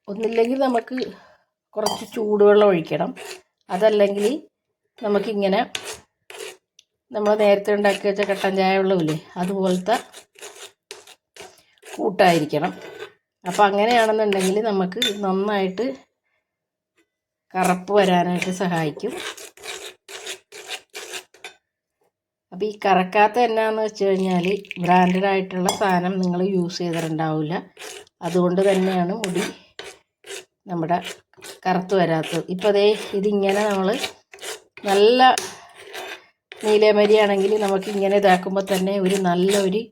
ഒന്നില്ലെങ്കിൽ നമുക്ക് കുറച്ച് ചൂടുവെള്ളം ഒഴിക്കണം. അതല്ലെങ്കിൽ നമുക്കിങ്ങനെ നമ്മൾ നേരത്തെ ഉണ്ടാക്കി വെച്ച കട്ടൻ ചായ വെള്ളമില്ലേ അതുപോലത്തെ കൂട്ടായിരിക്കണം. അപ്പോൾ അങ്ങനെയാണെന്നുണ്ടെങ്കിൽ നമുക്ക് നന്നായിട്ട് കറുപ്പ് വരാനായിട്ട് സഹായിക്കും. അപ്പോൾ ഈ കറക്കാത്ത എന്നാന്ന് വെച്ച് കഴിഞ്ഞാൽ ബ്രാൻഡഡ് ആയിട്ടുള്ള സാധനം നിങ്ങൾ യൂസ് ചെയ്തിട്ടുണ്ടാവില്ല അതുകൊണ്ട് തന്നെയാണ് മുടി നമ്മുടെ കറുത്ത് വരാത്തത്. ഇപ്പോൾ അതേ ഇതിങ്ങനെ നമ്മൾ നല്ല നീലമരിയാണെങ്കിൽ നമുക്ക് ഇങ്ങനെ ഇതാക്കുമ്പോൾ തന്നെ ഒരു നല്ലൊരു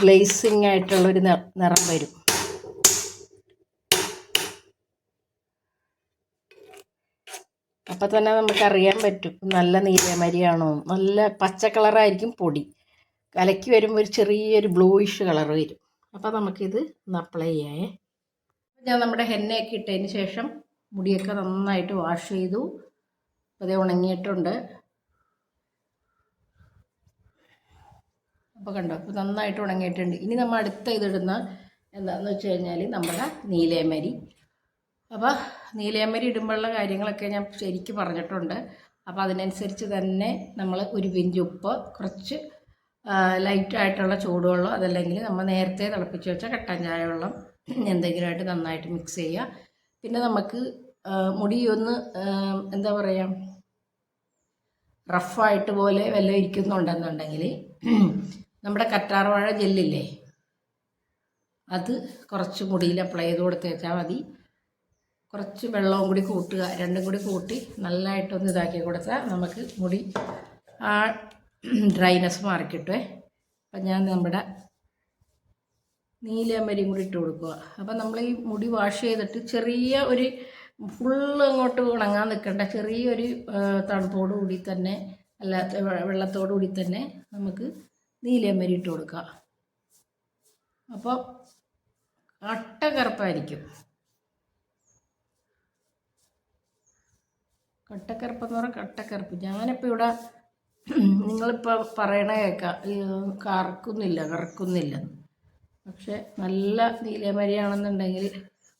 ഗ്ലേസിങ് ആയിട്ടുള്ളൊരു നിറം വരും. അപ്പം തന്നെ നമുക്കറിയാൻ പറ്റും. നല്ല നീലമരിയാണോ? നല്ല പച്ച കളറായിരിക്കും പൊടി. കലക്കി വരുമ്പോൾ ഒരു ചെറിയൊരു ബ്ലൂയിഷ് കളർ വരും. അപ്പം നമുക്കിത് അപ്ലൈ ചെയ്യാമേ ഞാൻ നമ്മുടെ ഹെന്നയൊക്കെ ഇട്ടതിന് ശേഷം മുടിയൊക്കെ നന്നായിട്ട് വാഷ് ചെയ്തു. അതേ ഉണങ്ങിയിട്ടുണ്ട്. അപ്പോൾ കണ്ടോ അപ്പോൾ നന്നായിട്ട് ഉണങ്ങിയിട്ടുണ്ട്. ഇനി നമ്മൾ അടുത്ത ഇതിടുന്ന എന്താണെന്ന് വെച്ച് കഴിഞ്ഞാൽ നമ്മുടെ നീലേമരി അപ്പോൾ നീലേമരി ഇടുമ്പോഴുള്ള കാര്യങ്ങളൊക്കെ ഞാൻ ശരിക്ക് പറഞ്ഞിട്ടുണ്ട്. അപ്പോൾ അതിനനുസരിച്ച് തന്നെ നമ്മൾ ഒരു പിഞ്ച് ഉപ്പ് കുറച്ച് ലൈറ്റായിട്ടുള്ള ചൂടുവെള്ളം അതല്ലെങ്കിൽ നമ്മൾ നേരത്തെ തിളപ്പിച്ച് വെച്ച കട്ടൻ ചായ വെള്ളം എന്തെങ്കിലുമായിട്ട് നന്നായിട്ട് മിക്സ് ചെയ്യുക. പിന്നെ നമുക്ക് മുടി ഒന്ന് എന്താ പറയുക റഫായിട്ട് പോലെ വല്ലതും ഇരിക്കുന്നുണ്ടെന്നുണ്ടെങ്കിൽ നമ്മുടെ കറ്റാർവാഴ ജെല്ലില്ലേ അത് കുറച്ച് മുടിയിൽ അപ്ലൈ ചെയ്ത് കൊടുത്തേച്ചാൽ മതി. കുറച്ച് വെള്ളവും കൂടി കൂട്ടുക. രണ്ടും കൂടി കൂട്ടി നല്ലതായിട്ടൊന്ന് ഇതാക്കി കൊടുത്താൽ നമുക്ക് മുടി ആ ഡ്രൈനെസ് മാറിക്കിട്ടുവേ അപ്പം ഞാൻ നമ്മുടെ നീലമരിയും കൂടി ഇട്ട് കൊടുക്കുക. അപ്പം നമ്മൾ ഈ മുടി വാഷ് ചെയ്തിട്ട് ചെറിയ ഒരു ഫുള്ള് അങ്ങോട്ട് ഉണങ്ങാൻ നിൽക്കേണ്ട. ചെറിയൊരു തണുപ്പോടു കൂടി തന്നെ അല്ലാത്ത വെ- വെള്ളത്തോടു കൂടി തന്നെ നമുക്ക് നീലമരി ഇട്ട് കൊടുക്കുക അപ്പോൾ കട്ടക്കറുപ്പായിരിക്കും കട്ടക്കറുപ്പ് എന്ന് പറഞ്ഞാൽ കട്ടക്കറുപ്പ്. ഞാനിപ്പോൾ ഇവിടെ നിങ്ങളിപ്പോൾ പറയണ കേൾക്കാം കറക്കുന്നില്ല കറക്കുന്നില്ല. പക്ഷെ നല്ല നീലമരിയാണെന്നുണ്ടെങ്കിൽ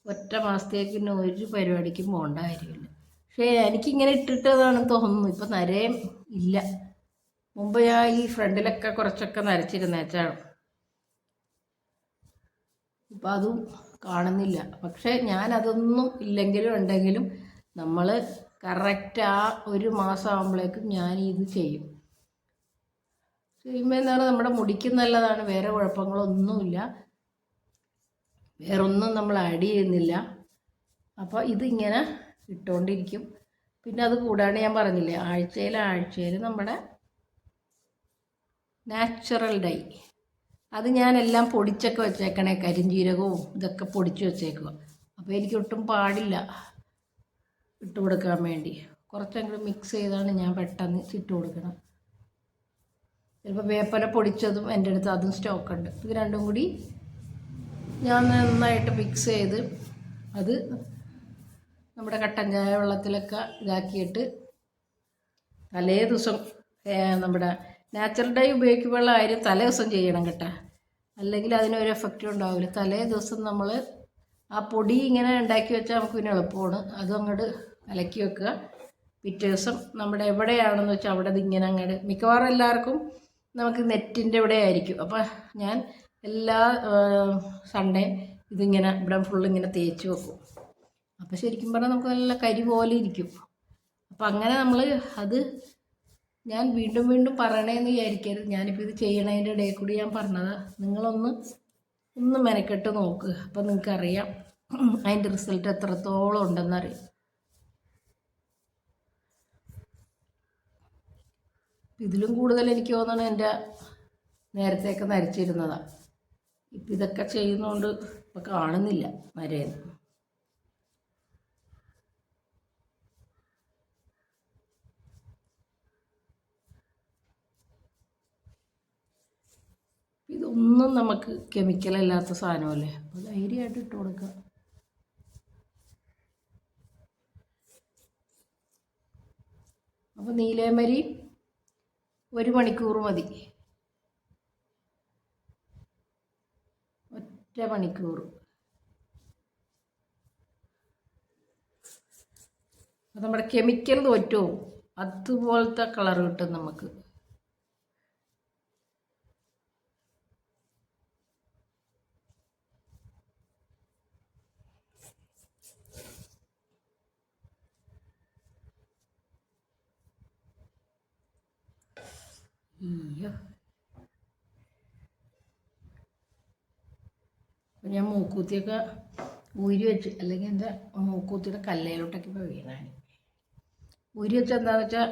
ഒറ്റ മാസത്തേക്ക് പിന്നെ ഒരു പരിപാടിക്കും പോകേണ്ട കാര്യമില്ല. പക്ഷേ എനിക്കിങ്ങനെ ഇട്ടിട്ടതാണെന്ന് തോന്നുന്നു. ഇപ്പം നരയും ഇല്ല. മുമ്പ് ഞാൻ ഈ ഫ്രണ്ടിലൊക്കെ കുറച്ചൊക്കെ നരച്ചിരുന്നേച്ചാണ് ഇപ്പം അതും കാണുന്നില്ല. പക്ഷേ ഞാനതൊന്നും ഇല്ലെങ്കിലും ഉണ്ടെങ്കിലും നമ്മൾ കറക്റ്റ് ആ ഒരു മാസം ആകുമ്പോഴേക്കും ഞാൻ ഇത് ചെയ്യും. ചെയ്യുമ്പോൾ എന്താണ്? നമ്മുടെ മുടിക്ക് നല്ലതാണ്. വേറെ കുഴപ്പങ്ങളൊന്നുമില്ല. വേറെ ഒന്നും നമ്മൾ ആഡ് ചെയ്യുന്നില്ല. അപ്പോൾ ഇതിങ്ങനെ ഇട്ടുകൊണ്ടിരിക്കും പിന്നെ അത് കൂടാണ്ട് ഞാൻ പറഞ്ഞില്ലേ ആഴ്ചയിൽ ആഴ്ചയിൽ നമ്മുടെ നാച്ചുറൽ ഡൈ അത് ഞാനെല്ലാം പൊടിച്ചൊക്കെ വെച്ചേക്കണേ കരിഞ്ജീരകവും ഇതൊക്കെ പൊടിച്ച് വെച്ചേക്കുക അപ്പോൾ എനിക്കൊട്ടും പാടില്ല. ഇട്ട് കൊടുക്കാൻ വേണ്ടി. കുറച്ചെങ്കിലും മിക്സ് ചെയ്താണ് ഞാൻ പെട്ടെന്ന് ഇട്ട് കൊടുക്കണം ചിലപ്പോൾ വേപ്പല പൊടിച്ചതും എന്റെ അടുത്ത് അതും സ്റ്റോക്ക് ഉണ്ട്. ഇത് രണ്ടും കൂടി ഞാൻ നന്നായിട്ട് മിക്സ് ചെയ്ത് അത് നമ്മുടെ കട്ടൻ ചായ വെള്ളത്തിലൊക്കെ ഇതാക്കിയിട്ട് തലേ ദിവസം നമ്മുടെ നാച്ചുറൽ ഡൈ ഉപയോഗിക്കുമ്പോഴുള്ള കാര്യം തലേ ദിവസം ചെയ്യണം കേട്ടോ. അല്ലെങ്കിൽ അതിനൊരു എഫക്റ്റും ഉണ്ടാവില്ല. തലേ ദിവസം നമ്മൾ ആ പൊടി ഇങ്ങനെ ഉണ്ടാക്കി വെച്ചാൽ നമുക്ക് പിന്നെ എളുപ്പമാണ്. അതും അങ്ങോട്ട് കലക്കി വെക്കുക. പിറ്റേ ദിവസം നമ്മുടെ എവിടെയാണെന്ന് വെച്ചാൽ അവിടെ ഇതിങ്ങനെ അങ്ങോട്ട് മിക്കവാറും എല്ലാവർക്കും നമുക്ക് നെറ്റിന്റെ ഇവിടെ ആയിരിക്കും. അപ്പോൾ ഞാൻ എല്ലാ സൺഡേ ഇതിങ്ങനെ ഇവിടെ ഫുള്ള് ഇങ്ങനെ തേച്ച് വെക്കും. അപ്പോൾ ശരിക്കും പറഞ്ഞാൽ നമുക്ക് നല്ല കരി പോലെ ഇരിക്കും. അപ്പോൾ അങ്ങനെ നമ്മൾ അത് ഞാൻ വീണ്ടും വീണ്ടും പറയണേന്ന് വിചാരിക്കരുത്. ഞാനിപ്പോൾ ഇത് ചെയ്യണതിന്റെ ഇടയിൽ കൂടി ഞാൻ പറഞ്ഞതാ. നിങ്ങളൊന്ന് ഒന്ന് മെനക്കെട്ട് നോക്ക്. അപ്പോൾ നിങ്ങൾക്കറിയാം അതിന്റെ റിസൾട്ട് എത്രത്തോളം ഉണ്ടെന്നറിയാം. ഇതിലും കൂടുതൽ എനിക്ക് തോന്നണം എന്റെ നേരത്തെയൊക്കെ നരച്ചിരുന്നതാണ് ഇപ്പം ഇതൊക്കെ ചെയ്യുന്നതുകൊണ്ട് ഇപ്പം കാണുന്നില്ല നരയെന്ന് ഇതൊന്നും നമുക്ക് കെമിക്കലല്ലാത്ത സാധനമല്ലേ? അപ്പോൾ ധൈര്യമായിട്ട് ഇട്ട് കൊടുക്കുക അപ്പോൾ നീലേമരി ഒരു മണിക്കൂർ മതി. ഒറ്റ മണിക്കൂർ. നമ്മുടെ കെമിക്കൽ തോറ്റോ അതുപോലത്തെ കളർ കിട്ടും നമുക്ക്. അയ്യോ ഞാൻ മൂക്കൂത്തിയൊക്കെ ഊരി വെച്ച് അല്ലെങ്കിൽ എന്റെ മൂക്കൂത്തിയുടെ കല്ലയിലോട്ടൊക്കെ ഇപ്പോൾ വീണാണ് ഊരി വെച്ച എന്താണെന്ന് വെച്ചാൽ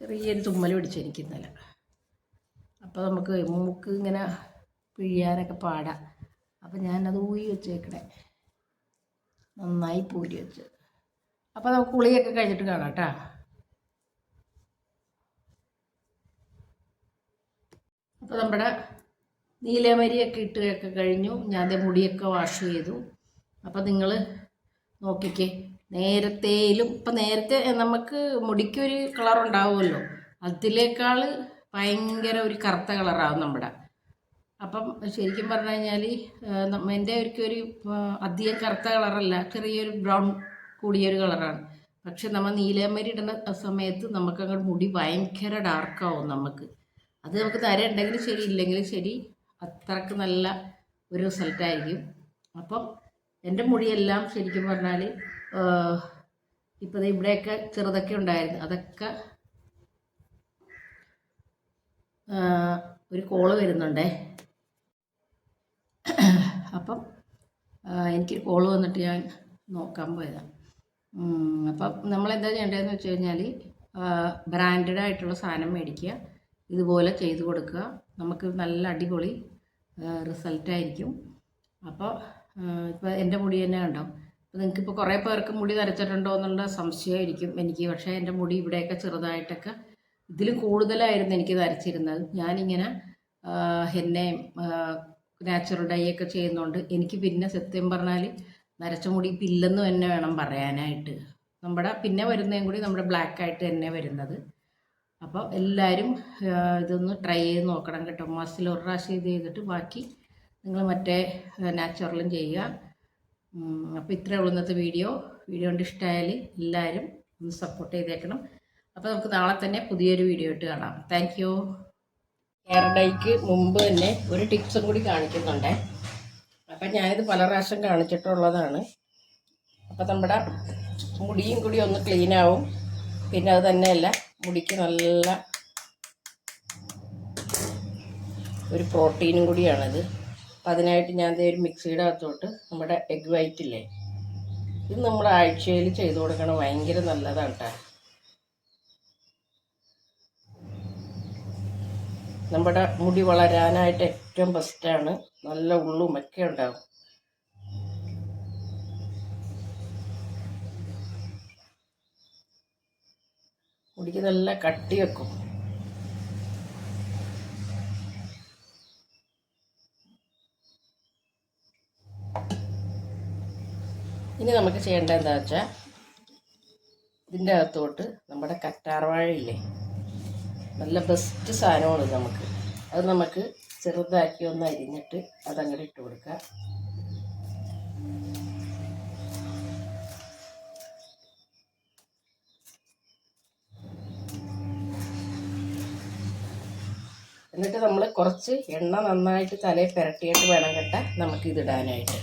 ചെറിയൊരു തുമ്മൽ പിടിച്ചു എനിക്ക് ഇന്നലെ. അപ്പോൾ നമുക്ക് മൂക്ക് ഇങ്ങനെ പിഴിയാനൊക്കെ പാടാം. അപ്പം ഞാനത് ഊരി വെച്ചേക്കണേ. നന്നായി പൂരി വെച്ച്. അപ്പോൾ നമുക്ക് കുളിയൊക്കെ കഴിഞ്ഞിട്ട് കാണാം കേട്ടോ. അപ്പോൾ നമ്മുടെ നീലമരിയൊക്കെ ഇട്ടൊക്കെ കഴിഞ്ഞു. ഞാൻ ദേ മുടിയൊക്കെ വാഷ് ചെയ്തു. അപ്പോൾ നിങ്ങൾ നോക്കിക്കേ. നേരത്തേലും ഇപ്പം നേരത്തെ നമുക്ക് മുടിക്കൊരു കളർ ഉണ്ടാവുമല്ലോ. അതിലേക്കാൾ ഭയങ്കര ഒരു കറുത്ത കളറാവും നമ്മുടെ. അപ്പം ശരിക്കും പറഞ്ഞു കഴിഞ്ഞാൽ എന്റെ ഒരു അധികം കറുത്ത കളറല്ല ചെറിയൊരു ബ്രൗൺ കൂടിയൊരു കളറാണ് പക്ഷെ നമ്മൾ നീലമരി ഇടുന്ന സമയത്ത് നമുക്ക് നമുക്കങ്ങോട്ട് മുടി ഭയങ്കര ഡാർക്കാവും നമുക്ക്. അത് നമുക്ക് തര ഉണ്ടെങ്കിലും ശരി ഇല്ലെങ്കിലും ശരി അത്രയ്ക്ക് നല്ല ഒരു റിസൾട്ടായിരിക്കും അപ്പം എന്റെ മുടിയെല്ലാം ശരിക്കും പറഞ്ഞാൽ ഇപ്പോൾ ഇവിടെയൊക്കെ ചെറുതൊക്കെ ഉണ്ടായിരുന്നു. അതൊക്കെ ഒരു കോൾ വരുന്നുണ്ടേ. അപ്പം എനിക്ക് കോൾ വന്നിട്ട് ഞാൻ നോക്കാൻ പോയതാണ് അപ്പം നമ്മളെന്താ ചെയ്യേണ്ടതെന്ന് വെച്ച് കഴിഞ്ഞാൽ ബ്രാൻഡഡ് ആയിട്ടുള്ള സാധനം മേടിക്കുക. ഇതുപോലെ ചെയ്തു കൊടുക്കുക. നമുക്ക് നല്ല അടിപൊളി റിസൾട്ടായിരിക്കും അപ്പോൾ ഇപ്പോൾ എന്റെ മുടി തന്നെ കണ്ടോ? അപ്പോൾ നിങ്ങൾക്കിപ്പോൾ കുറേ പേർക്ക് മുടി നരച്ചിട്ടുണ്ടോ എന്നുള്ള സംശയമായിരിക്കും എനിക്ക്. പക്ഷേ എന്റെ മുടി ഇവിടെയൊക്കെ ചെറുതായിട്ടൊക്കെ ഇതിൽ കൂടുതലായിരുന്നു എനിക്ക് നരച്ചിരുന്നത്. ഞാനിങ്ങനെ എന്നെ നാച്ചുറൽ ഡൈ ഒക്കെ ചെയ്യുന്നുണ്ട് എനിക്ക് പിന്നെ സത്യം പറഞ്ഞാൽ നരച്ച മുടി ഇല്ലെന്ന് തന്നെ വേണം പറയാനായിട്ട്. നമ്മുടെ പിന്നെ വരുന്നതും കൂടി നമ്മുടെ ബ്ലാക്ക് ആയിട്ട് തന്നെ വരുന്നത്. അപ്പോൾ എല്ലാവരും ഇതൊന്ന് ട്രൈ ചെയ്ത് നോക്കണം കേട്ടോ. മാസത്തിൽ ഒരു പ്രാവശ്യം ഇത് ചെയ്തിട്ട് ബാക്കി നിങ്ങൾ മറ്റേ നാച്ചുറലും ചെയ്യുക. അപ്പോൾ ഇത്രയേ ഉള്ളൂ ഇന്നത്തെ വീഡിയോ വീഡിയോ കൊണ്ട് ഇഷ്ടമായാൽ എല്ലാവരും ഒന്ന് സപ്പോർട്ട് ചെയ്തേക്കണം. അപ്പോൾ നമുക്ക് നാളെ തന്നെ പുതിയൊരു വീഡിയോ ഇട്ട് കാണാം. താങ്ക് യു ഹെയർ ഡൈക്ക് മുമ്പ് തന്നെ ഒരു ടിപ്സും കൂടി കാണിക്കുന്നുണ്ടേ. അപ്പം ഞാനിത് പല പ്രാവശ്യം കാണിച്ചിട്ടുള്ളതാണ്. അപ്പം നമ്മുടെ മുടിയും കൂടി ഒന്ന് ക്ലീനാവും പിന്നെ അത് തന്നെയല്ല മുടിക്ക് നല്ല ഒരു പ്രോട്ടീനും കൂടിയാണിത്. അപ്പം അതിനായിട്ട് ഞാൻ ഒരു മിക്സിയുടെ അകത്തോട്ട് നമ്മുടെ എഗ് വൈറ്റ് ഇല്ലേ ഇത് നമ്മൾ ആഴ്ചയിൽ ചെയ്തു കൊടുക്കണം ഭയങ്കര നല്ലതാണ് കേട്ടോ നമ്മുടെ മുടി വളരാനായിട്ട് ഏറ്റവും ബെസ്റ്റാണ് നല്ല ഉള്ളും ഒക്കെ ഉണ്ടാവും. മുടിക്ക് നല്ല കട്ടി വെക്കും. ഇനി നമുക്ക് ചെയ്യേണ്ട എന്താ വെച്ചാൽ ഇതിന്റെ അകത്തോട്ട് നമ്മുടെ കറ്റാർവാഴയില്ലേ നല്ല ബെസ്റ്റ് സാധനമാണ് നമുക്ക്. അത് നമുക്ക് ചെറുതാക്കി ഒന്ന് അരിഞ്ഞിട്ട് അതങ്ങോട്ട് ഇട്ട് കൊടുക്കാം. എന്നിട്ട് നമ്മൾ കുറച്ച് എണ്ണ നന്നായിട്ട് തലയിൽ പുരട്ടിയിട്ട് വേണം കേട്ട നമുക്ക് ഇതിടാനായിട്ട്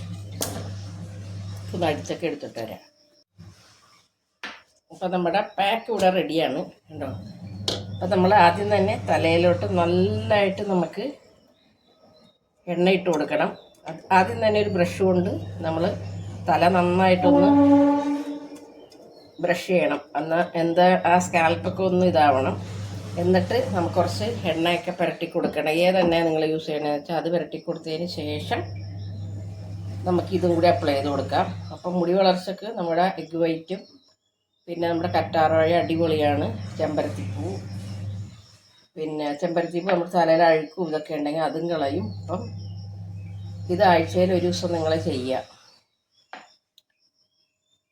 ഒന്ന് അടിച്ചൊക്കെ എടുത്തിട്ട് വരാം. അപ്പോൾ നമ്മുടെ പാക്ക് ഇവിടെ റെഡിയാണ് കണ്ടോ? അപ്പോൾ നമ്മൾ ആദ്യം തന്നെ തലയിലോട്ട് നല്ലതായിട്ട് നമുക്ക് എണ്ണ ഇട്ട് കൊടുക്കണം. ആദ്യം തന്നെ ഒരു ബ്രഷ് കൊണ്ട് നമ്മൾ തല നന്നായിട്ടൊന്ന് ബ്രഷ് ചെയ്യണം. എന്നാൽ എന്താ ആ സ്കാൽപ്പൊക്കെ ഒന്ന് ഇതാവണം. എന്നിട്ട് നമുക്ക് കുറച്ച് എണ്ണയൊക്കെ പുരട്ടി കൊടുക്കണം. ഏതെണ്ണ നിങ്ങൾ യൂസ് ചെയ്യണമെന്ന് വെച്ചാൽ അത് പുരട്ടി കൊടുത്തതിന് ശേഷം നമുക്ക് ഇതും കൂടി അപ്ലൈ ചെയ്ത് കൊടുക്കാം. അപ്പം മുടി വളർച്ചയ്ക്ക് നമ്മുടെ എഗ് വൈറ്റും പിന്നെ നമ്മുടെ കറ്റാർവാഴ അടിപൊളിയാണ്. ചെമ്പരത്തിപ്പൂ. പിന്നെ ചെമ്പരത്തിപ്പൂ നമ്മുടെ തലയിൽ അഴുക്കും ഇതൊക്കെ ഉണ്ടെങ്കിൽ അതും കളയും. അപ്പം ഇത് ആഴ്ചയിൽ ഒരു ദിവസം നിങ്ങൾ ചെയ്യുക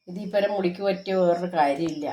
ഇതിപ്പോൾ മുടിക്ക് പറ്റിയ വേറൊരു കാര്യമില്ല.